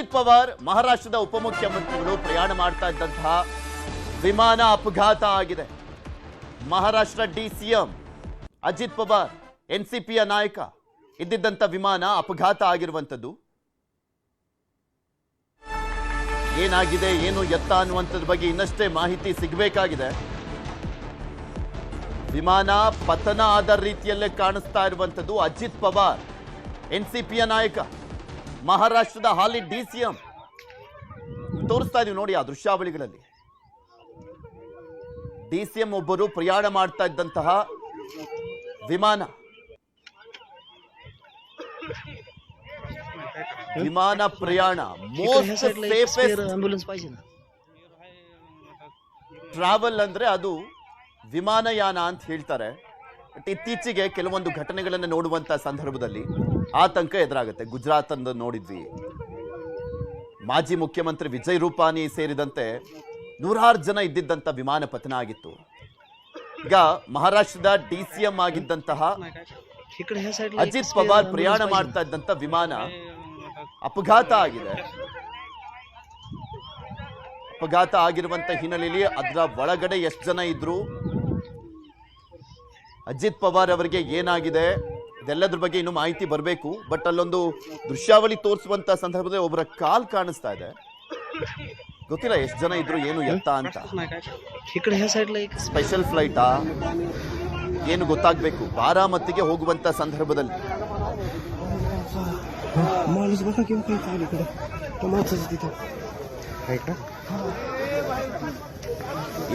ಅಜಿತ್ ಪವಾರ್, ಮಹಾರಾಷ್ಟ್ರದ ಉಪಮುಖ್ಯಮಂತ್ರಿಗಳು ಪ್ರಯಾಣ ಮಾಡ್ತಾ ಇದ್ದಂತಹ ವಿಮಾನ ಅಪಘಾತ ಆಗಿದೆ. Maharashtra DCM Ajit Pawar N C ಪಿಯ ನಾಯಕ, ಇದ್ದಿದ್ದಂಥ ವಿಮಾನ ಅಪಘಾತ ಆಗಿರುವಂಥದ್ದು. ಏನಾಗಿದೆ, ಏನು ಎತ್ತ ಅನ್ನುವಂಥದ್ರ ಬಗ್ಗೆ ಇನ್ನಷ್ಟೇ ಮಾಹಿತಿ ಸಿಗಬೇಕಾಗಿದೆ. ವಿಮಾನ ಪತನ ಆದ ರೀತಿಯಲ್ಲೇ ಕಾಣಿಸ್ತಾ ಇರುವಂಥದ್ದು ಅಜಿತ್ ಪವಾರ್ ಎನ್ ಸಿ ಪಿಯ ನಾಯಕ. ಮಹಾರಾಷ್ಟ್ರದ ಹಾಲಿ ಡಿ ಸಿ ಎಂ ತೋರಿಸ್ತಾ ಇದೀವಿ ನೋಡಿ ಆ ದೃಶ್ಯಾವಳಿಗಳಲ್ಲಿ. ಡಿ ಸಿ ಒಬ್ಬರು ಪ್ರಯಾಣ ಮಾಡ್ತಾ ಇದ್ದಂತಹ ವಿಮಾನ. ವಿಮಾನ ಪ್ರಯಾಣ. ಮೋಸ್ಟ್ ಟ್ರಾವೆಲ್ ಅಂದ್ರೆ ಅದು ವಿಮಾನಯಾನ ಅಂತ ಹೇಳ್ತಾರೆ. ಬಟ್ ಇತ್ತೀಚೆಗೆ ಕೆಲವೊಂದು ಘಟನೆಗಳನ್ನು ನೋಡುವಂತ ಸಂದರ್ಭದಲ್ಲಿ. ಆತಂಕ ಎದುರಾಗುತ್ತೆ. ಗುಜರಾತ್ ಅಂದು ನೋಡಿದ್ವಿ. ಮಾಜಿ ಮುಖ್ಯಮಂತ್ರಿ ವಿಜಯ್ ರೂಪಾನಿ ಸೇರಿದಂತೆ ನೂರಾರು ಜನ ಇದ್ದಿದ್ದಂತ ವಿಮಾನ ಪತನ ಆಗಿತ್ತು. ಈಗ ಮಹಾರಾಷ್ಟ್ರದ ಡಿ ಸಿ ಎಂ ಆಗಿದ್ದಂತಹ ಅಜಿತ್ ಪವಾರ್ ಪ್ರಯಾಣ ಮಾಡ್ತಾ ಇದ್ದಂತ ವಿಮಾನ ಅಪಘಾತ ಆಗಿದೆ. ಅಪಘಾತ ಆಗಿರುವಂತ ಹಿನ್ನೆಲೆಯಲ್ಲಿ ಅದರ ಒಳಗಡೆ ಎಷ್ಟು ಜನ ಇದ್ರು? ಅಜಿತ್ ಪವಾರ್ ಅವರಿಗೆ ಏನಾಗಿದೆ? ಇದೆಲ್ಲದ್ರ ಬಗ್ಗೆ ಇನ್ನೂ ಮಾಹಿತಿ ಬರಬೇಕು ಬಟ್ ಅಲ್ಲೊಂದು ದೃಶ್ಯಾವಳಿ ತೋರಿಸುವಂತ ಸಂದರ್ಭದಲ್ಲಿ ಒಬ್ಬರ ಕಾಲ್ ಕಾಣಿಸ್ತಾ ಇದೆ. ಗೊತ್ತಿಲ್ಲ ಎಷ್ಟು ಜನ ಇದ್ರು ಏನು ಎಂತ ಅಂತ. ಸ್ಪೆಷಲ್ ಫ್ಲೈಟಾ ಏನು ಗೊತ್ತಾಗಬೇಕು. ಬಾರಾಮತಿಗೆ ಹೋಗುವಂತ ಸಂದರ್ಭದಲ್ಲಿ.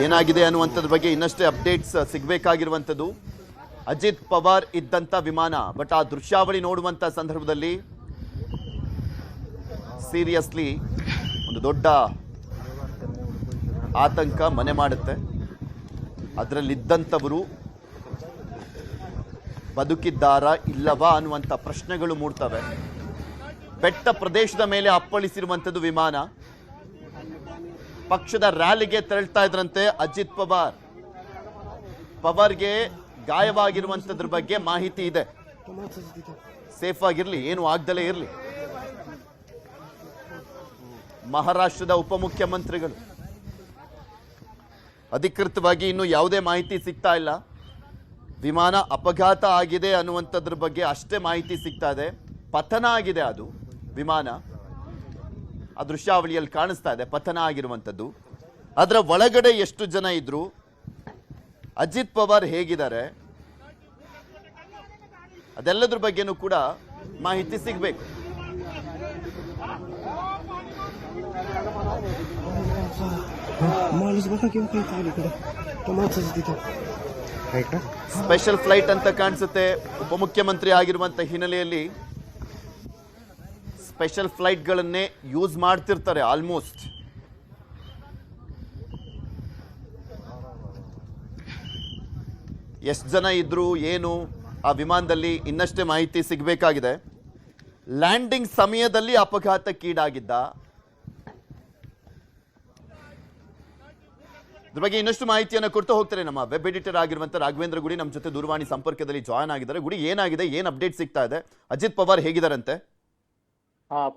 ಏನಾಗಿದೆ ಅನ್ನುವಂಥದ್ರ ಬಗ್ಗೆ ಇನ್ನಷ್ಟೇ ಅಪ್ಡೇಟ್ಸ್ ಸಿಗಬೇಕಾಗಿರುವಂಥದ್ದು. ಅಜಿತ್ ಪವಾರ್ ಇದ್ದಂಥ ವಿಮಾನ, ಬಟ್ ಆ ದೃಶ್ಯಾವಳಿ ನೋಡುವಂಥ ಸಂದರ್ಭದಲ್ಲಿ ಸೀರಿಯಸ್ಲಿ ಒಂದು ದೊಡ್ಡ ಆತಂಕ ಮನೆ ಮಾಡುತ್ತೆ. ಅದರಲ್ಲಿದ್ದಂಥವರು ಬದುಕಿದ್ದಾರಾ ಇಲ್ಲವಾ ಅನ್ನುವಂಥ ಪ್ರಶ್ನೆಗಳು ಮೂಡ್ತವೆ. ಬೆಟ್ಟ ಪ್ರದೇಶದ ಮೇಲೆ ಅಪ್ಪಳಿಸಿರುವಂಥದ್ದು ವಿಮಾನ. ಪಕ್ಷದ ರ್ಯಾಲಿಗೆ ತೆರಳ್ತಾ ಇದ್ರಂತೆ ಅಜಿತ್ ಪವಾರ್. ಪವಾರ್ಗೆ ಗಾಯವಾಗಿರುವಂಥದ್ರ ಬಗ್ಗೆ ಮಾಹಿತಿ ಇದೆ. ಸೇಫ್ ಆಗಿರಲಿ, ಏನು ಆಗ್ದಲೇ ಇರಲಿ. ಮಹಾರಾಷ್ಟ್ರದ ಉಪಮುಖ್ಯಮಂತ್ರಿಗಳು. ಅಧಿಕೃತವಾಗಿ ಇನ್ನು ಯಾವುದೇ ಮಾಹಿತಿ ಸಿಗ್ತಾ ಇಲ್ಲ. ವಿಮಾನ ಅಪಘಾತ ಆಗಿದೆ ಅನ್ನುವಂಥದ್ರ ಬಗ್ಗೆ ಅಷ್ಟೇ ಮಾಹಿತಿ ಸಿಗ್ತಾ ಇದೆ. ಪತನ ಆಗಿದೆ ಅದು, ವಿಮಾನ. ಆ ದೃಶ್ಯಾವಳಿಯಲ್ಲಿ ಕಾಣಿಸ್ತಾ ಇದೆ, ಪತನ ಆಗಿರುವಂಥದ್ದು ಅದರ ಒಳಗಡೆ ಎಷ್ಟು ಜನ ಇದ್ರು? ಅಜಿತ್ ಪವಾರ್ ಹೇಗಿದ್ದಾರೆ? ಅದೆಲ್ಲದ್ರ ಬಗ್ಗೆನೂ ಕೂಡ ಮಾಹಿತಿ ಸಿಗಬೇಕು. ಸ್ಪೆಷಲ್ ಫ್ಲೈಟ್ ಅಂತ ಕಾಣಿಸುತ್ತೆ. ಉಪಮುಖ್ಯಮಂತ್ರಿ ಆಗಿರುವಂತ ಹಿನ್ನೆಲೆಯಲ್ಲಿ ಸ್ಪೆಷಲ್ ಫ್ಲೈಟ್ ಗಳನ್ನೇ ಯೂಸ್ ಮಾಡ್ತಿರ್ತಾರೆ ಆಲ್ಮೋಸ್ಟ್. ಎಷ್ಟು ಜನ ಇದ್ರು, ಏನು, ಆ ವಿಮಾನದಲ್ಲಿ ಇನ್ನಷ್ಟೇ ಮಾಹಿತಿ ಸಿಗಬೇಕಾಗಿದೆ. ಲ್ಯಾಂಡಿಂಗ್ ಸಮಯದಲ್ಲಿ ಅಪಘಾತಕ್ಕೀಡಾಗಿದ್ದ ಇದ್ರ ಬಗ್ಗೆ ಇನ್ನಷ್ಟು ಮಾಹಿತಿಯನ್ನು ಕೊಡ್ತಾ ಹೋಗ್ತಾರೆ ನಮ್ಮ ವೆಬ್ ಎಡಿಟರ್ ಆಗಿರುವಂತ ರಾಘವೇಂದ್ರ ಗುಡಿ ನಮ್ಮ ಜೊತೆ ದೂರವಾಣಿ ಸಂಪರ್ಕದಲ್ಲಿ ಜಾಯ್ನ್ ಆಗಿದ್ದಾರೆ. ಗುಡಿ ಏನಾಗಿದೆ, ಏನು ಅಪ್ಡೇಟ್ ಸಿಗ್ತಾ ಇದೆ? ಅಜಿತ್ ಪವಾರ್ ಹೇಗಿದಾರಂತೆ ಆ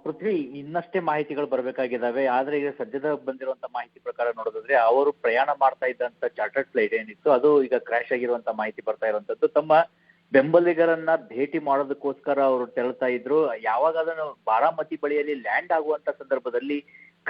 ಪೃಥ್ವಿ ಇನ್ನಷ್ಟೇ ಮಾಹಿತಿಗಳು ಬರಬೇಕಾಗಿದ್ದಾವೆ. ಆದ್ರೆ ಈಗ ಸದ್ಯದ ಬಂದಿರುವಂತ ಮಾಹಿತಿ ಪ್ರಕಾರ ನೋಡೋದಾದ್ರೆ ಅವರು ಪ್ರಯಾಣ ಮಾಡ್ತಾ ಇದ್ದಂತ ಚಾರ್ಟರ್ಡ್ ಫ್ಲೈಟ್ ಏನಿತ್ತು, ಅದು ಈಗ ಕ್ರ್ಯಾಶ್ ಆಗಿರುವಂತ ಮಾಹಿತಿ ಬರ್ತಾ ಇರುವಂತದ್ದು. ತಮ್ಮ ಬೆಂಬಲಿಗರನ್ನ ಭೇಟಿ ಮಾಡೋದಕ್ಕೋಸ್ಕರ ಅವರು ತೆರಳ್ತಾ ಇದ್ರು. ಯಾವಾಗ ಅದನ್ನು ಬಾರಾಮತಿ ಬಳಿಯಲ್ಲಿ ಲ್ಯಾಂಡ್ ಆಗುವಂತ ಸಂದರ್ಭದಲ್ಲಿ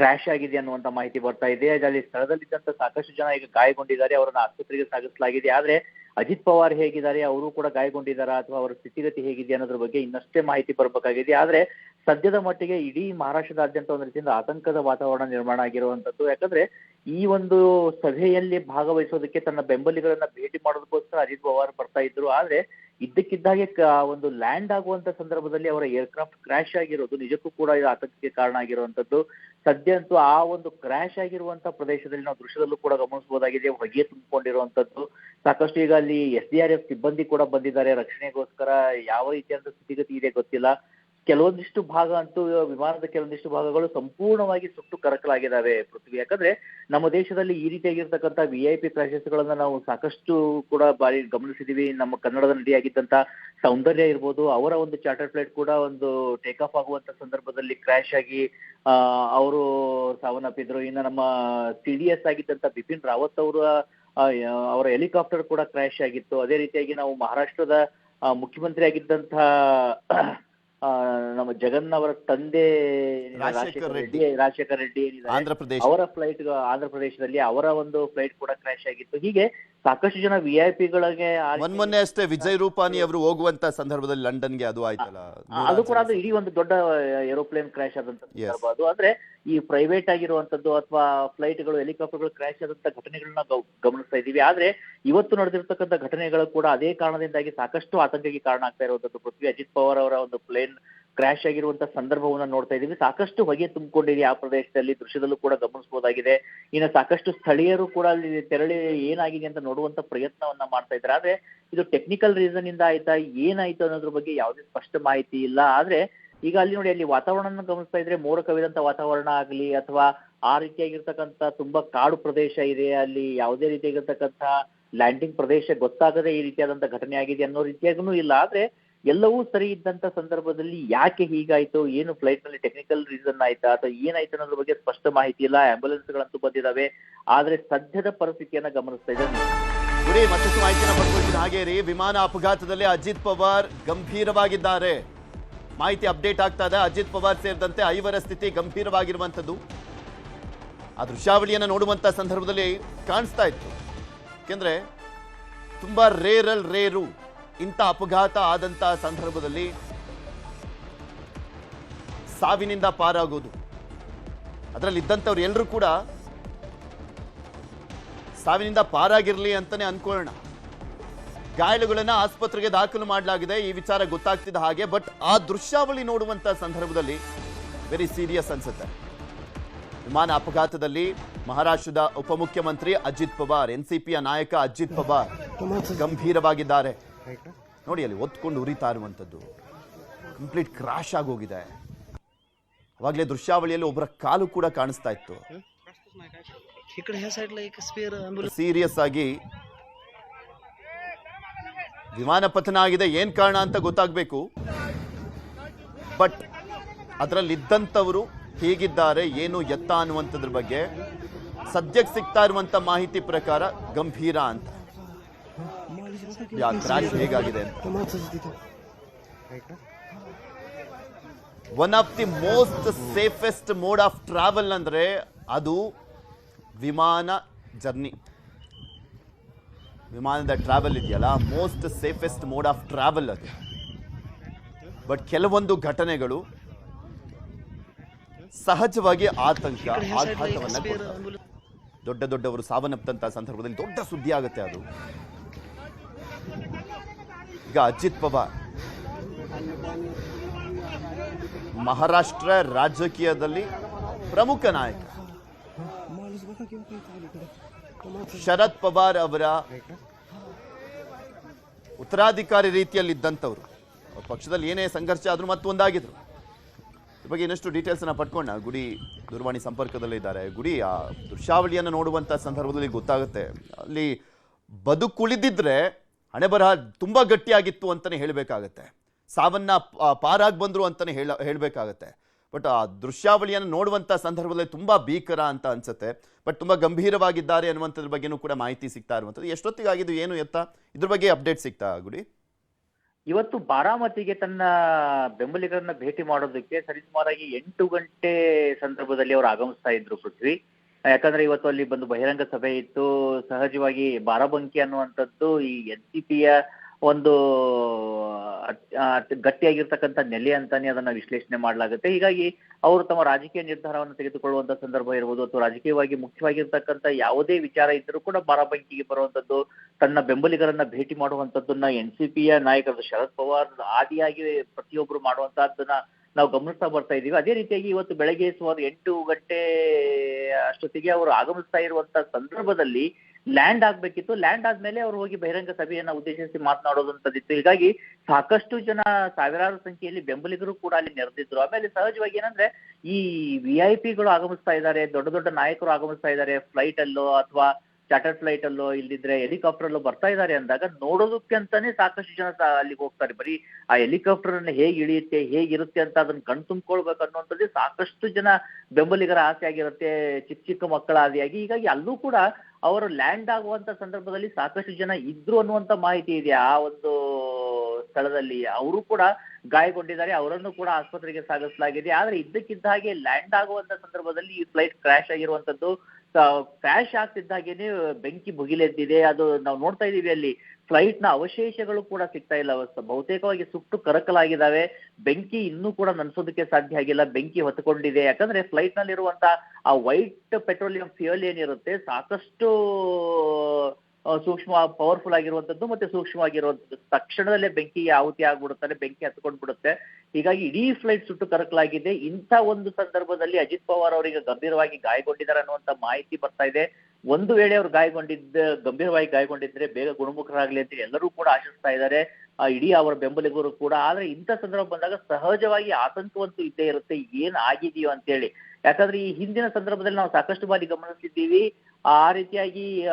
ಕ್ರಾಶ್ ಆಗಿದೆ ಅನ್ನುವಂತ ಮಾಹಿತಿ ಬರ್ತಾ ಇದೆ. ಅಲ್ಲಿ ಸ್ಥಳದಲ್ಲಿದ್ದಂತ ಸಾಕಷ್ಟು ಜನ ಈಗ ಗಾಯಗೊಂಡಿದ್ದಾರೆ. ಅವರನ್ನು ಆಸ್ಪತ್ರೆಗೆ ಸಾಗಿಸಲಾಗಿದೆ. ಆದ್ರೆ ಅಜಿತ್ ಪವಾರ್ ಹೇಗಿದ್ದಾರೆ, ಅವರು ಕೂಡ ಗಾಯಗೊಂಡಿದ್ದಾರೆ ಅಥವಾ ಅವರ ಸ್ಥಿತಿಗತಿ ಹೇಗಿದೆ ಅನ್ನೋದ್ರ ಬಗ್ಗೆ ಇನ್ನಷ್ಟೇ ಮಾಹಿತಿ ಬರಬೇಕಾಗಿದೆ. ಆದ್ರೆ ಸದ್ಯದ ಮಟ್ಟಿಗೆ ಇಡೀ ಮಹಾರಾಷ್ಟ್ರದಾದ್ಯಂತ ಒಂದು ರೀತಿಯಿಂದ ಆತಂಕದ ವಾತಾವರಣ ನಿರ್ಮಾಣ ಆಗಿರುವಂತದ್ದು ಯಾಕಂದ್ರೆ ಈ ಒಂದು ಸಭೆಯಲ್ಲಿ ಭಾಗವಹಿಸೋದಕ್ಕೆ ತನ್ನ ಬೆಂಬಲಿಗರನ್ನ ಭೇಟಿ ಮಾಡೋದಕ್ಕೋಸ್ಕರ ಅಜಿತ್ ಪವಾರ್ ಬರ್ತಾ ಇದ್ರು. ಆದ್ರೆ ಇದ್ದಕ್ಕಿದ್ದಾಗೆ ಒಂದು ಲ್ಯಾಂಡ್ ಆಗುವಂತ ಸಂದರ್ಭದಲ್ಲಿ ಅವರ ಏರ್ಕ್ರಾಫ್ಟ್ ಕ್ರಾಶ್ ಆಗಿರೋದು ನಿಜಕ್ಕೂ ಕೂಡ ಇದು ಆತಂಕಕ್ಕೆ ಕಾರಣ ಆಗಿರುವಂತದ್ದು ಸದ್ಯ ಅಂತೂ ಆ ಒಂದು ಕ್ರ್ಯಾಶ್ ಆಗಿರುವಂತ ಪ್ರದೇಶದಲ್ಲಿ ನಾವು ದೃಶ್ಯದಲ್ಲೂ ಕೂಡ ಗಮನಿಸಬಹುದಾಗಿದೆ. ಹೊಗೆ ತುಂಬಿಕೊಂಡಿರುವಂತದ್ದು. ಸಾಕಷ್ಟು ಈಗ ಅಲ್ಲಿ ಎಸ್ ಡಿ ಆರ್ ಎಫ್ ಸಿಬ್ಬಂದಿ ಕೂಡ ಬಂದಿದ್ದಾರೆ. ರಕ್ಷಣೆಗೋಸ್ಕರ ಯಾವ ರೀತಿಯಾದ ಸ್ಥಿತಿಗತಿ ಇದೆ ಗೊತ್ತಿಲ್ಲ. ಕೆಲವೊಂದಿಷ್ಟು ಭಾಗ ಅಂತೂ ವಿಮಾನದ ಕೆಲವೊಂದಿಷ್ಟು ಭಾಗಗಳು ಸಂಪೂರ್ಣವಾಗಿ ಸುಟ್ಟು ಕರಕಲಾಗಿದ್ದಾವೆ ಪೃಥ್ವಿ. ಯಾಕಂದ್ರೆ ನಮ್ಮ ದೇಶದಲ್ಲಿ ಈ ರೀತಿಯಾಗಿರ್ತಕ್ಕಂಥ ವಿ ಐ ಪಿ ಗಳನ್ನ ನಾವು ಸಾಕಷ್ಟು ಕೂಡ ಬಾರಿ ಗಮನಿಸಿದೀವಿ. ನಮ್ಮ ಕನ್ನಡದ ನಟಿಯಾಗಿದ್ದಂತ ಸೌಂದರ್ಯ ಇರ್ಬೋದು ಅವರ ಒಂದು ಚಾರ್ಟರ್ ಫ್ಲೈಟ್ ಕೂಡ ಒಂದು ಟೇಕ್ ಆಫ್ ಆಗುವಂತ ಸಂದರ್ಭದಲ್ಲಿ ಕ್ರ್ಯಾಶ್ ಆಗಿ ಅವರು ಸಾವನ್ನಪ್ಪಿದ್ರು ಇನ್ನು ನಮ್ಮ ಸಿ ಡಿ ಎಸ್ ಆಗಿದ್ದಂತ ಬಿಪಿನ್ ರಾವತ್ ಅವರ ಅವರ ಹೆಲಿಕಾಪ್ಟರ್ ಕೂಡ ಕ್ರ್ಯಾಶ್ ಆಗಿತ್ತು. ಅದೇ ರೀತಿಯಾಗಿ ನಾವು ಮಹಾರಾಷ್ಟ್ರದ ಮುಖ್ಯಮಂತ್ರಿ ಆಗಿದ್ದಂತ ಆ, ನಮ್ಮ ಜಗನ್ ಅವರ ತಂದೆ ರಾಜಶೇಖರ ರೆಡ್ಡಿ. ರಾಜಶೇಖರ ರೆಡ್ಡಿ ಏನಿದೆ ಆಂಧ್ರ ಅವರ ಫ್ಲೈಟ್ ಆಂಧ್ರ ಪ್ರದೇಶದಲ್ಲಿ ಅವರ ಒಂದು ಫ್ಲೈಟ್ ಕೂಡ ಕ್ರ್ಯಾಶ್ ಆಗಿತ್ತು. ಹೀಗೆ ಸಾಕಷ್ಟು ಜನ ವಿ ಐ ಪಿಗಳಿಗೆ ಮೊನ್ನೆ ಅಷ್ಟೇ ವಿಜಯ್ ರೂಪಾನಿ ಅವರು ಹೋಗುವಂತ ಸಂದರ್ಭದಲ್ಲಿ ಲಂಡನ್ಗೆ ಅದು ಆಯ್ತಲ್ಲ. ಅದು ಕೂಡ ಅದು ಇಡೀ ಒಂದು ದೊಡ್ಡ ಏರೋಪ್ಲೇನ್ ಕ್ರ್ಯಾಶ್ ಆದಂತ. ಸಂದರ್ಭ ಅದು. ಅಂದ್ರೆ ಈ ಪ್ರೈವೇಟ್ ಆಗಿರುವಂತದ್ದು ಅಥವಾ ಫ್ಲೈಟ್ಗಳು ಹೆಲಿಕಾಪ್ಟರ್ಗಳು ಕ್ರ್ಯಾಶ್ ಆದಂತ ಘಟನೆಗಳನ್ನ ಗಮನಿಸ್ತಾ ಇದ್ದೀವಿ. ಆದ್ರೆ ಇವತ್ತು ನಡೆದಿರ್ತಕ್ಕಂಥ ಘಟನೆಗಳು ಕೂಡ ಅದೇ ಕಾರಣದಿಂದಾಗಿ ಸಾಕಷ್ಟು ಆತಂಕಕ್ಕೆ ಕಾರಣ ಆಗ್ತಾ ಇರುವಂತದ್ದು ಪೃಥ್ವಿ. ಅಜಿತ್ ಪವಾರ್ ಅವರ ಒಂದು ಪ್ಲೇನ್ ಕ್ರ್ಯಾಶ್ ಆಗಿರುವಂತ ಸಂದರ್ಭವನ್ನ ನೋಡ್ತಾ ಇದ್ದೀವಿ. ಸಾಕಷ್ಟು ಹೊಗೆ ತುಂಬಿಕೊಂಡಿದೆ ಆ ಪ್ರದೇಶದಲ್ಲಿ. ದೃಶ್ಯದಲ್ಲೂ ಕೂಡ ಗಮನಿಸಬಹುದಾಗಿದೆ. ಇನ್ನು ಸಾಕಷ್ಟು ಸ್ಥಳೀಯರು ಕೂಡ ಅಲ್ಲಿ ತೆರಳಿ ಏನಾಗಿದೆ ಅಂತ ನೋಡುವಂತ ಪ್ರಯತ್ನವನ್ನ ಮಾಡ್ತಾ ಇದ್ದಾರೆ. ಆದ್ರೆ ಇದು ಟೆಕ್ನಿಕಲ್ ರೀಸನ್ ಇಂದ ಆಯ್ತಾ, ಏನಾಯ್ತು ಅನ್ನೋದ್ರ ಬಗ್ಗೆ ಯಾವುದೇ ಸ್ಪಷ್ಟ ಮಾಹಿತಿ ಇಲ್ಲ. ಆದ್ರೆ ಈಗ ಅಲ್ಲಿ ನೋಡಿ, ಅಲ್ಲಿ ವಾತಾವರಣ ಗಮನಿಸ್ತಾ ಇದ್ರೆ ಮೋಡ ಕವಿದಂತ ವಾತಾವರಣ ಆಗಲಿ ಅಥವಾ ಆ ರೀತಿಯಾಗಿರ್ತಕ್ಕಂಥ ತುಂಬಾ ಕಾಡು ಪ್ರದೇಶ ಇದೆ, ಅಲ್ಲಿ ಯಾವುದೇ ರೀತಿಯಾಗಿರ್ತಕ್ಕಂಥ ಲ್ಯಾಂಡಿಂಗ್ ಪ್ರದೇಶ ಗೊತ್ತಾಗದೆ ಈ ರೀತಿಯಾದಂತ ಘಟನೆ ಆಗಿದೆ ಅನ್ನೋ ರೀತಿಯಾಗೂ ಇಲ್ಲ. ಆದ್ರೆ ಎಲ್ಲವೂ ಸರಿ ಇದ್ದಂತ ಸಂದರ್ಭದಲ್ಲಿ ಯಾಕೆ ಹೀಗಾಯ್ತು? ಏನು ಫ್ಲೈಟ್ನಲ್ಲಿ ಟೆಕ್ನಿಕಲ್ ರೀಸನ್ ಆಯ್ತಾ? ಅಥವಾ ಏನಾಯ್ತು ಅನ್ನೋದ್ರ ಬಗ್ಗೆ ಸ್ಪಷ್ಟ ಮಾಹಿತಿ ಇಲ್ಲ. ಆಂಬ್ಯುಲೆನ್ಸ್ ಗಳಂತೂ ಬಂದಿದಾವೆ. ಆದ್ರೆ ಸದ್ಯದ ಪರಿಸ್ಥಿತಿಯನ್ನ ಗಮನಿಸ್ತಾ ಇದ್ದಾರೆ. ಮತ್ತಷ್ಟು ಮಾಹಿತಿಯನ್ನು ಪಡ್ಕೊಳ್ತೀನಿ ಹಾಗೆ ರೀ ವಿಮಾನ ಅಪಘಾತದಲ್ಲಿ ಅಜಿತ್ ಪವಾರ್ ಗಂಭೀರವಾಗಿದ್ದಾರೆ. ಮಾಹಿತಿ ಅಪ್ಡೇಟ್ ಆಗ್ತಾ ಇದೆ. ಅಜಿತ್ ಪವಾರ್ ಸೇರಿದಂತೆ ಐವರ ಸ್ಥಿತಿ ಗಂಭೀರವಾಗಿರುವಂಥದ್ದು. ಆ ದೃಶ್ಯಾವಳಿಯನ್ನು ನೋಡುವಂಥ ಸಂದರ್ಭದಲ್ಲಿ ಕಾಣಿಸ್ತಾ ಇತ್ತು. ಯಾಕೆಂದ್ರೆ ತುಂಬಾ ರೇರಲ್ ರೇರು ಇಂಥ ಅಪಘಾತ ಆದಂಥ ಸಂದರ್ಭದಲ್ಲಿ ಸಾವಿನಿಂದ ಪಾರಾಗೋದು. ಅದರಲ್ಲಿ ಇದ್ದಂಥವ್ರು ಎಲ್ಲರೂ ಕೂಡ ಸಾವಿನಿಂದ ಪಾರಾಗಿರಲಿ ಅಂತಲೇ ಅನ್ಕೊಳ್ಳೋಣ. ಗಾಯಾಳುಗಳನ್ನ ಆಸ್ಪತ್ರೆಗೆ ದಾಖಲು ಮಾಡಲಾಗಿದೆ. ಈ ವಿಚಾರ ಗೊತ್ತಾಗ್ತಿದ್ದ ಹಾಗೆ ಬಟ್ ಆ ದೃಶ್ಯಾವಳಿ ನೋಡುವಂತ ಸಂದರ್ಭದಲ್ಲಿ ವೆರಿ ಸೀರಿಯಸ್ ಅನ್ಸುತ್ತೆ. ವಿಮಾನ ಅಪಘಾತದಲ್ಲಿ ಮಹಾರಾಷ್ಟ್ರದ ಉಪಮುಖ್ಯಮಂತ್ರಿ ಅಜಿತ್ ಪವಾರ್ ಎನ್ಸಿಪಿಯ ನಾಯಕ ಅಜಿತ್ ಪವಾರ್ ಗಂಭೀರವಾಗಿದ್ದಾರೆ. ನೋಡಿ ಅಲ್ಲಿ ಒತ್ಕೊಂಡು ಉರಿತಾ ಇರುವಂಥದ್ದು. ಕಂಪ್ಲೀಟ್ ಕ್ರಾಶ್ ಆಗೋಗಿದೆ. ಅವಾಗಲೇ ದೃಶ್ಯಾವಳಿಯಲ್ಲಿ ಒಬ್ಬರ ಕಾಲು ಕೂಡ ಕಾಣಿಸ್ತಾ ಇತ್ತು. ಸೀರಿಯಸ್ ಆಗಿ ವಿಮಾನ ಪತನ ಆಗಿದೆ ಏನು ಕಾರಣ ಅಂತ ಗೊತ್ತಾಗಬೇಕು. ಬಟ್ ಅದರಲ್ಲಿದ್ದಂಥವರು ಹೇಗಿದ್ದಾರೆ, ಏನು ಎತ್ತ ಅನ್ನುವಂಥದ್ರ ಬಗ್ಗೆ ಸದ್ಯಕ್ಕೆ ಸಿಗ್ತಾ ಇರುವಂತ ಮಾಹಿತಿ ಪ್ರಕಾರ ಗಂಭೀರ ಅಂತ. ಯಾ ಕ್ರಾಶ್ ಹೇಗಾಗಿದೆ one of the most safest mode of travel ಅಂದ್ರೆ ಅದು ವಿಮಾನ ಜರ್ನಿ. ವಿಮಾನದ ಟ್ರಾವೆಲ್ ಇದೆಯಲ್ಲ? Most safest mode of travel ಅದು. ಬಟ್ ಕೆಲವೊಂದು ಘಟನೆಗಳು ಸಹಜವಾಗಿ ಆತಂಕ ಆಘಾತವನ್ನು ದೊಡ್ಡ ದೊಡ್ಡವರು ಸಾವನ್ನಪ್ಪಂತಹ ಸಂದರ್ಭದಲ್ಲಿ ದೊಡ್ಡ ಸುದ್ದಿ ಆಗುತ್ತೆ ಅದು. ಈಗ ಅಜಿತ್ ಪವಾರ್. ಮಹಾರಾಷ್ಟ್ರ ರಾಜಕೀಯದಲ್ಲಿ ಪ್ರಮುಖ ನಾಯಕ. ಶರದ್ ಪವಾರ್ ಅವರ ಉತ್ತರಾಧಿಕಾರಿ ರೀತಿಯಲ್ಲಿ ಇದ್ದಂಥವ್ರು ಪಕ್ಷದಲ್ಲಿ ಏನೇ ಸಂಘರ್ಷ ಆದರೂ ಮತ್ತೊಂದಾಗಿದ್ರು. ಈ ಬಗ್ಗೆ ಇನ್ನಷ್ಟು ಡೀಟೇಲ್ಸನ್ನು ಪಟ್ಕೊಂಡ ಗುಡಿ ದೂರವಾಣಿ ಸಂಪರ್ಕದಲ್ಲಿದ್ದಾರೆ. ಗುಡಿ, ಆ ದೃಶ್ಯಾವಳಿಯನ್ನು ನೋಡುವಂಥ ಸಂದರ್ಭದಲ್ಲಿ ಗೊತ್ತಾಗುತ್ತೆ. ಅಲ್ಲಿ ಬದುಕುಳಿದಿದ್ರೆ ಹಣೆ ಬರಹ ತುಂಬ ಗಟ್ಟಿಯಾಗಿತ್ತು ಅಂತಲೇ ಹೇಳಬೇಕಾಗತ್ತೆ. ಸಾವನ್ನ ಪಾರಾಗಿ ಬಂದರು ಅಂತಲೇ ಹೇಳ, ಹೇಳಬೇಕಾಗತ್ತೆ. ಬಟ್ ಆ ದೃಶ್ಯಾವಳಿಯನ್ನು ನೋಡುವಂತ ಸಂದರ್ಭದಲ್ಲಿ ತುಂಬಾ ಭೀಕರ ಅಂತ ಅನ್ಸುತ್ತೆ. ಬಟ್ ತುಂಬಾ ಗಂಭೀರವಾಗಿದ್ದಾರೆ ಅನ್ನುವಂಥದ್ರ ಬಗ್ಗೆನೂ ಕೂಡ ಮಾಹಿತಿ ಸಿಗ್ತಾ ಇರುವಂಥದ್ದು. ಎಷ್ಟೊತ್ತಿಗಾಗಿದ್ದು, ಏನು ಎತ್ತ? ಇದ್ರ ಬಗ್ಗೆ ಅಪ್ಡೇಟ್ ಸಿಗ್ತಾ ಗುಡಿ. ಇವತ್ತು ಬಾರಾಮತಿಗೆ ತನ್ನ ಬೆಂಬಲಿಗರನ್ನ ಭೇಟಿ ಮಾಡೋದಕ್ಕೆ ಸರಿಸುಮಾರಾಗಿ ಎಂಟು ಗಂಟೆ ಸಂದರ್ಭದಲ್ಲಿ ಅವರು ಆಗಮಿಸ್ತಾ ಇದ್ರು ಪೃಥ್ವಿ. ಯಾಕಂದ್ರೆ ಇವತ್ತು ಅಲ್ಲಿ ಬಂದು ಬಹಿರಂಗ ಸಭೆ ಇತ್ತು. ಸಹಜವಾಗಿ ಬಾರಾಬಂಕಿ ಅನ್ನುವಂಥದ್ದು ಈ ಎನ್ ಸಿ ಪಿಯ ಒಂದು ಗಟ್ಟಿಯಾಗಿರ್ತಕ್ಕಂಥ ನೆಲೆ ಅಂತಾನೆ ಅದನ್ನ ವಿಶ್ಲೇಷಣೆ ಮಾಡಲಾಗುತ್ತೆ. ಹೀಗಾಗಿ ಅವರು ತಮ್ಮ ರಾಜಕೀಯ ನಿರ್ಧಾರವನ್ನು ತೆಗೆದುಕೊಳ್ಳುವಂತ ಸಂದರ್ಭ ಇರ್ಬೋದು ಅಥವಾ ರಾಜಕೀಯವಾಗಿ ಮುಖ್ಯವಾಗಿರ್ತಕ್ಕಂಥ ಯಾವುದೇ ವಿಚಾರ ಇದ್ದರೂ ಕೂಡ ಬಾರಾಬಂಕಿಗೆ ಬರುವಂತದ್ದು, ತನ್ನ ಬೆಂಬಲಿಗರನ್ನ ಭೇಟಿ ಮಾಡುವಂತದ್ದನ್ನ ಎನ್ ಸಿ ಪಿಯ ನಾಯಕರು ಶರದ್ ಪವಾರ್ ಆದಿಯಾಗಿ ಪ್ರತಿಯೊಬ್ಬರು ಮಾಡುವಂತಹದ್ದನ್ನ ನಾವು ಗಮನಿಸ್ತಾ ಬರ್ತಾ ಇದ್ದೀವಿ. ಅದೇ ರೀತಿಯಾಗಿ ಇವತ್ತು ಬೆಳಗ್ಗೆ ಸುಮಾರು ಎಂಟು ಗಂಟೆ ಅಷ್ಟೊತ್ತಿಗೆ ಅವರು ಆಗಮಿಸ್ತಾ ಇರುವಂತ ಸಂದರ್ಭದಲ್ಲಿ ಲ್ಯಾಂಡ್ ಆಗ್ಬೇಕಿತ್ತು. ಲ್ಯಾಂಡ್ ಆದ್ಮೇಲೆ ಅವ್ರು ಹೋಗಿ ಬಹಿರಂಗ ಸಭೆಯನ್ನ ಉದ್ದೇಶಿಸಿ ಮಾತನಾಡೋದಂತದಿತ್ತು ಹೀಗಾಗಿ ಸಾಕಷ್ಟು ಜನ ಸಾವಿರಾರು ಸಂಖ್ಯೆಯಲ್ಲಿ ಬೆಂಬಲಿಗರು ಕೂಡ ಅಲ್ಲಿ ನೆರೆದಿದ್ರು. ಆಮೇಲೆ ಸಹಜವಾಗಿ ಏನಂದ್ರೆ ಈ ವಿ ಐ ಪಿಗಳು ಆಗಮಿಸ್ತಾ ಇದ್ದಾರೆ, ದೊಡ್ಡ ದೊಡ್ಡ ನಾಯಕರು ಆಗಮಿಸ್ತಾ ಇದ್ದಾರೆ ಫ್ಲೈಟ್ ಅಲ್ಲೋ ಅಥವಾ ಚಾರ್ಟರ್ ಫ್ಲೈಟ್ ಅಲ್ಲೋ ಇಲ್ಲಿದ್ರೆ ಹೆಲಿಕಾಪ್ಟರ್ ಅಲ್ಲೋ ಬರ್ತಾ ಇದ್ದಾರೆ ಅಂದಾಗ ನೋಡೋದಕ್ಕೆ ಅಂತಾನೆ ಸಾಕಷ್ಟು ಜನ ಅಲ್ಲಿಗೆ ಹೋಗ್ತಾರೆ. ಬರೀ ಆ ಹೆಲಿಕಾಪ್ಟರ್ ಅನ್ನ ಹೇಗೆ ಇಳಿಯುತ್ತೆ ಹೇಗಿರುತ್ತೆ ಅಂತ ಅದನ್ನ ಕಣ್ ತುಂಬ್ಕೊಳ್ಬೇಕು ಅನ್ನುವಂಥದ್ದು ಸಾಕಷ್ಟು ಜನ ಬೆಂಬಲಿಗರ ಆಸೆ ಆಗಿರುತ್ತೆ. ಚಿಕ್ಕ ಚಿಕ್ಕ ಮಕ್ಕಳ ಆದಿಯಾಗಿ ಹೀಗಾಗಿ ಅಲ್ಲೂ ಕೂಡ ಅವರು ಲ್ಯಾಂಡ್ ಆಗುವಂತ ಸಂದರ್ಭದಲ್ಲಿ ಸಾಕಷ್ಟು ಜನ ಇದ್ರು ಅನ್ನುವಂತ ಮಾಹಿತಿ ಇದೆ ಆ ಒಂದು ಸ್ಥಳದಲ್ಲಿ. ಅವರು ಕೂಡ ಗಾಯಗೊಂಡಿದ್ದಾರೆ. ಅವರನ್ನು ಕೂಡ ಆಸ್ಪತ್ರೆಗೆ ಸಾಗಿಸಲಾಗಿದೆ. ಆದ್ರೆ ಇದ್ದಕ್ಕಿದ್ದ ಹಾಗೆ ಲ್ಯಾಂಡ್ ಆಗುವಂತ ಸಂದರ್ಭದಲ್ಲಿ ಈ ಫ್ಲೈಟ್ ಕ್ರಾಶ್ ಆಗಿರುವಂತದ್ದು ಕ್ರಾಶ್ ಆಗ್ತಿದ್ದಾಗೇನೆ ಬೆಂಕಿ ಭುಗಿಲೆದ್ದಿದೆ ಅದು ನಾವು ನೋಡ್ತಾ ಇದೀವಿ ಅಲ್ಲಿ ಫ್ಲೈಟ್ನ ಅವಶೇಷಗಳು ಕೂಡ ಸಿಗ್ತಾ ಇಲ್ಲ ಬಹುತೇಕವಾಗಿ ಸುಟ್ಟು ಕರಕಲಾಗಿದ್ದಾವೆ. ಬೆಂಕಿ ಇನ್ನೂ ಕೂಡ ನನ್ಸೋದಕ್ಕೆ ಸಾಧ್ಯ ಆಗಿಲ್ಲ. ಬೆಂಕಿ ಹೊತ್ತುಕೊಂಡಿದೆ ಯಾಕಂದ್ರೆ ಫ್ಲೈಟ್ ನಲ್ಲಿರುವಂತ ಆ ವೈಟ್ ಪೆಟ್ರೋಲಿಯಂ ಫ್ಯೂಯಲ್ ಏನಿರುತ್ತೆ ಸಾಕಷ್ಟು ಸೂಕ್ಷ್ಮ ಪವರ್ಫುಲ್ ಆಗಿರುವಂತದ್ದು ಮತ್ತೆ ಸೂಕ್ಷ್ಮವಾಗಿರುವಂತದ್ದು ತಕ್ಷಣದಲ್ಲೇ ಬೆಂಕಿಗೆ ಆಹುತಿ ಆಗ್ಬಿಡುತ್ತೆ ಬೆಂಕಿ ಹತ್ಕೊಂಡು ಬಿಡುತ್ತೆ ಹೀಗಾಗಿ ಇಡೀ ಫ್ಲೈಟ್ ಸುಟ್ಟು ಕರಕಲಾಗಿದೆ. ಇಂಥ ಒಂದು ಸಂದರ್ಭದಲ್ಲಿ ಅಜಿತ್ ಪವಾರ್ ಅವರಿಗೆ ಗಂಭೀರವಾಗಿ ಗಾಯಗೊಂಡಿದ್ದಾರೆ ಅನ್ನುವಂತ ಮಾಹಿತಿ ಬರ್ತಾ ಇದೆ. ಒಂದು ವೇಳೆ ಅವ್ರು ಗಾಯಗೊಂಡಿದ್ದ, ಗಂಭೀರವಾಗಿ ಗಾಯಗೊಂಡಿದ್ರೆ ಬೇಗ ಗುಣಮುಖರಾಗಲಿ ಅಂತ ಎಲ್ಲರೂ ಕೂಡ ಆಶಿಸ್ತಾ ಇದ್ದಾರೆ. ಆ, ಇಡೀ ಅವರ ಬೆಂಬಲಿಗರು ಕೂಡ. ಆದ್ರೆ ಇಂಥ ಸಂದರ್ಭ ಬಂದಾಗ ಸಹಜವಾಗಿ ಆತಂಕವಂತೂ ಇದ್ದೇ ಇರುತ್ತೆ. ಏನ್ ಆಗಿದೆಯೋ ಅಂತೇಳಿ. ಯಾಕಂದ್ರೆ ಈ ಹಿಂದಿನ ಸಂದರ್ಭದಲ್ಲಿ ನಾವು ಸಾಕಷ್ಟು ಬಾರಿ ಗಮನಿಸಿದ್ದೀವಿ. ಆ ರೀತಿಯಾಗಿ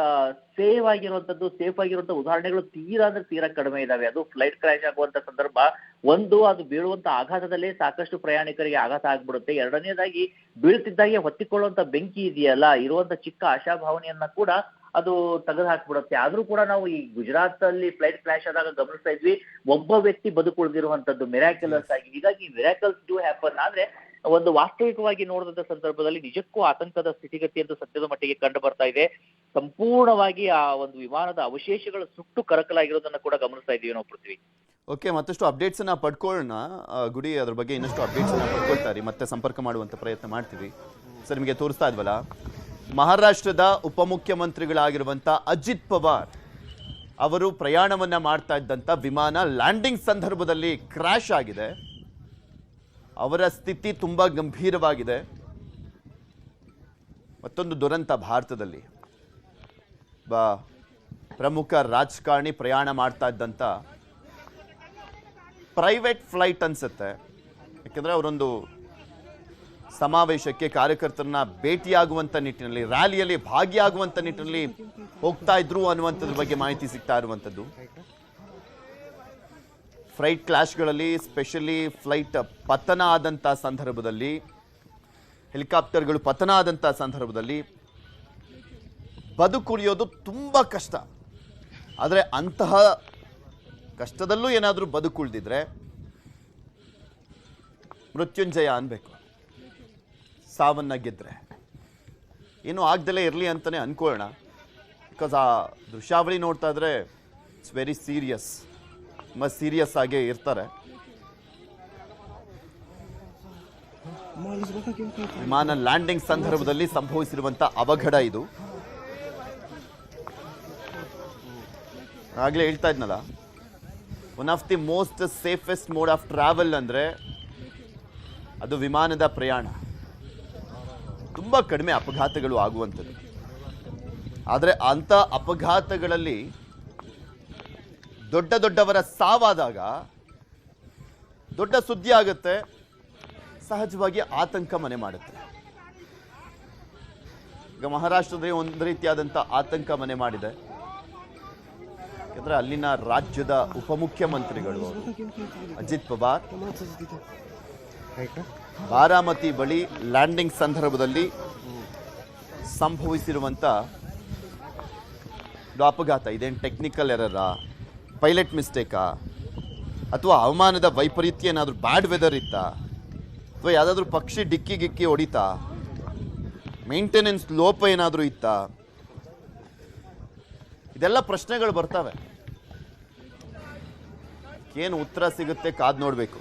ಸೇಫ್ ಆಗಿರುವಂತದ್ದು ಸೇಫ್ ಆಗಿರುವಂತ ಉದಾಹರಣೆಗಳು ತೀರಾ ಅಂದ್ರೆ ತೀರಾ ಕಡಿಮೆ ಇದಾವೆ. ಅದು ಫ್ಲೈಟ್ ಕ್ರ್ಯಾಶ್ ಆಗುವಂತ ಸಂದರ್ಭ. ಒಂದು ಅದು ಬೀಳುವಂತ ಆಘಾತದಲ್ಲೇ ಸಾಕಷ್ಟು ಪ್ರಯಾಣಿಕರಿಗೆ ಆಘಾತ ಆಗ್ಬಿಡುತ್ತೆ. ಎರಡನೇದಾಗಿ ಬೀಳ್ತಿದ್ದಾಗೆ ಹೊತ್ತಿಕೊಳ್ಳುವಂತ ಬೆಂಕಿ ಇದೆಯಲ್ಲ ಇರುವಂತ ಚಿಕ್ಕ ಆಶಾಭಾವನೆಯನ್ನ ಕೂಡ ಅದು ತೆಗೆದು ಹಾಕ್ಬಿಡುತ್ತೆ ಆದ್ರೂ ಕೂಡ ನಾವು ಈ ಗುಜರಾತ್ ಅಲ್ಲಿ ಫ್ಲೈಟ್ ಕ್ರಾಶ್ ಆದಾಗ ಗಮನಿಸ್ತಾ ಇದ್ವಿ ಒಬ್ಬ ವ್ಯಕ್ತಿ ಬದುಕುಳಿದಿರುವಂತದ್ದು ಮಿರಾಕ್ಯುಲಸ್ ಆಗಿ. ಹೀಗಾಗಿ ಮಿರಾಕಲ್ಸ್ ಡೂ ಹ್ಯಾಪನ್ ಆದ್ರೆ ಒಂದು ವಾಸ್ತವಿಕವಾಗಿ ನೋಡಿದಂತ ಸಂದರ್ಭದಲ್ಲಿ ನಿಜಕ್ಕೂ ಆತಂಕದ ಸ್ಥಿತಿಗತಿ ಅಂತ ಸತ್ಯದ ಮಟ್ಟಿಗೆ ಕಂಡು ಬರ್ತಾ ಇದೆ. ಸಂಪೂರ್ಣವಾಗಿ ಆ ಒಂದು ವಿಮಾನದ ಅವಶೇಷಗಳು ಸುಟ್ಟು ಕರಕಲಾಗಿರೋದನ್ನ ಕೂಡ ಗಮನಿಸ್ತಾ ಇದೀವಿ ನಾವು ಪೃಥ್ವಿ. ಓಕೆ ಮತ್ತಷ್ಟು ಅಪ್ಡೇಟ್ಸ್ ಅನ್ನ ಪಡ್ಕೊಳ್ಳೋಣ. ಗುಡಿ ಅದ್ರ ಬಗ್ಗೆ ಇನ್ನಷ್ಟು ಅಪ್ಡೇಟ್ಸ್ ಅನ್ನ ಪಡ್ಕೊಳ್ತಾರೆ ಮತ್ತೆ ಸಂಪರ್ಕ ಮಾಡುವಂತ ಪ್ರಯತ್ನ ಮಾಡ್ತೀವಿ. ಸರ್, ನಿಮಗೆ ತೋರಿಸ್ತಾ ಇದ್ವಲ್ಲ? ಮಹಾರಾಷ್ಟ್ರದ ಉಪಮುಖ್ಯಮಂತ್ರಿಗಳಾಗಿರುವಂತ ಅಜಿತ್ ಪವಾರ್ ಅವರು ಪ್ರಯಾಣವನ್ನ ಮಾಡ್ತಾ ಇದ್ದಂತ ವಿಮಾನ ಲ್ಯಾಂಡಿಂಗ್ ಸಂದರ್ಭದಲ್ಲಿ ಕ್ರ್ಯಾಶ್ ಆಗಿದೆ. ಅವರ ಸ್ಥಿತಿ ತುಂಬ ಗಂಭೀರವಾಗಿದೆ. ಮತ್ತೊಂದು ದುರಂತ ಭಾರತದಲ್ಲಿ. ಬ, ಪ್ರಮುಖ ರಾಜಕಾರಣಿ ಪ್ರಯಾಣ ಮಾಡ್ತಾ ಇದ್ದಂಥ ಪ್ರೈವೇಟ್ ಫ್ಲೈಟ್ ಅನಿಸುತ್ತೆ. ಯಾಕೆಂದರೆ ಅವರೊಂದು ಸಮಾವೇಶಕ್ಕೆ ಕಾರ್ಯಕರ್ತರನ್ನ ಭೇಟಿಯಾಗುವಂಥ ನಿಟ್ಟಿನಲ್ಲಿ ರ್ಯಾಲಿಯಲ್ಲಿ ಭಾಗಿಯಾಗುವಂಥ ನಿಟ್ಟಿನಲ್ಲಿ ಹೋಗ್ತಾ ಇದ್ರು ಅನ್ನುವಂಥದ್ರ ಬಗ್ಗೆ ಮಾಹಿತಿ ಸಿಗ್ತಾ ಇರುವಂಥದ್ದು. ಫ್ಲೈಟ್ ಕ್ಲಾಶ್ಗಳಲ್ಲಿ ಸ್ಪೆಷಲಿ ಫ್ಲೈಟ್ ಪತನ ಆದಂಥ ಸಂದರ್ಭದಲ್ಲಿ, ಹೆಲಿಕಾಪ್ಟರ್ಗಳು ಪತನ ಆದಂಥ ಸಂದರ್ಭದಲ್ಲಿ ಬದುಕುಳಿಯೋದು ತುಂಬ ಕಷ್ಟ. ಆದರೆ ಅಂತಹ ಕಷ್ಟದಲ್ಲೂ ಏನಾದರೂ ಬದುಕುಳಿದಿದ್ರೆ ಮೃತ್ಯುಂಜಯ ಅನ್ಬೇಕು. ಸಾವನ್ನ ಗೆದ್ರೆ. ಏನು ಆಗ್ದಲೇ ಇರಲಿ ಅಂತಲೇ ಅನ್ಕೊಳ್ಳೋಣ. ಬಿಕಾಸ್ ಆ ದೃಶ್ಯಾವಳಿ ನೋಡ್ತಾ ಇದ್ರೆ ಇಟ್ಸ್ ವೆರಿ ಸೀರಿಯಸ್ ಮತ್ತು ಸೀರಿಯಸ್ ಆಗೇ ಇರ್ತಾರೆ. ವಿಮಾನ ಲ್ಯಾಂಡಿಂಗ್ ಸಂದರ್ಭದಲ್ಲಿ ಸಂಭವಿಸಿರುವಂಥ ಅವಘಡ ಇದು. ಆಗಲೇ ಹೇಳ್ತಾ ಇದ್ನಲ್ಲ one of the most safest mode of travel ಅಂದರೆ ಅದು ವಿಮಾನದ ಪ್ರಯಾಣ. ತುಂಬ ಕಡಿಮೆ ಅಪಘಾತಗಳು ಆಗುವಂಥದ್ದು. ಆದರೆ ಅಂಥ ಅಪಘಾತಗಳಲ್ಲಿ ದೊಡ್ಡ ದೊಡ್ಡವರ ಸಾವಾದಾಗ ದೊಡ್ಡ ಸುದ್ದಿ ಆಗುತ್ತೆ. ಸಹಜವಾಗಿ ಆತಂಕ ಮನೆ ಮಾಡುತ್ತೆ. ಈಗ ಮಹಾರಾಷ್ಟ್ರದಲ್ಲಿ ಒಂದು ರೀತಿಯಾದಂಥ ಆತಂಕ ಮನೆ ಮಾಡಿದೆ. ಯಾಕಂದ್ರೆ ಅಲ್ಲಿನ ರಾಜ್ಯದ ಉಪಮುಖ್ಯಮಂತ್ರಿಗಳು ಅಜಿತ್ ಪವಾರ್. ಬಾರಾಮತಿ ಬಳಿ ಲ್ಯಾಂಡಿಂಗ್ ಸಂದರ್ಭದಲ್ಲಿ ಸಂಭವಿಸಿರುವಂಥ ಅಪಘಾತ. ಇದೇನು ಟೆಕ್ನಿಕಲ್ ಎರರಾ ಪೈಲಟ್ ಮಿಸ್ಟೇಕಾ? ಅಥವಾ ಹವಾಮಾನದ ವೈಪರೀತ್ಯ ಏನಾದರೂ ಬ್ಯಾಡ್ ವೆದರ್ ಇತ್ತಾ? ಅಥವಾ ಯಾವುದಾದ್ರೂ ಪಕ್ಷಿ ಡಿಕ್ಕಿ ಗಿಕ್ಕಿ ಹೊಡಿತಾ? ಮೇಂಟೆನೆನ್ಸ್ ಲೋಪ ಏನಾದರೂ ಇತ್ತಾ? ಇದೆಲ್ಲ ಪ್ರಶ್ನೆಗಳು ಬರ್ತವೆ. ಏನು ಉತ್ತರ ಸಿಗುತ್ತೆ ಕಾದ್ ನೋಡಬೇಕು.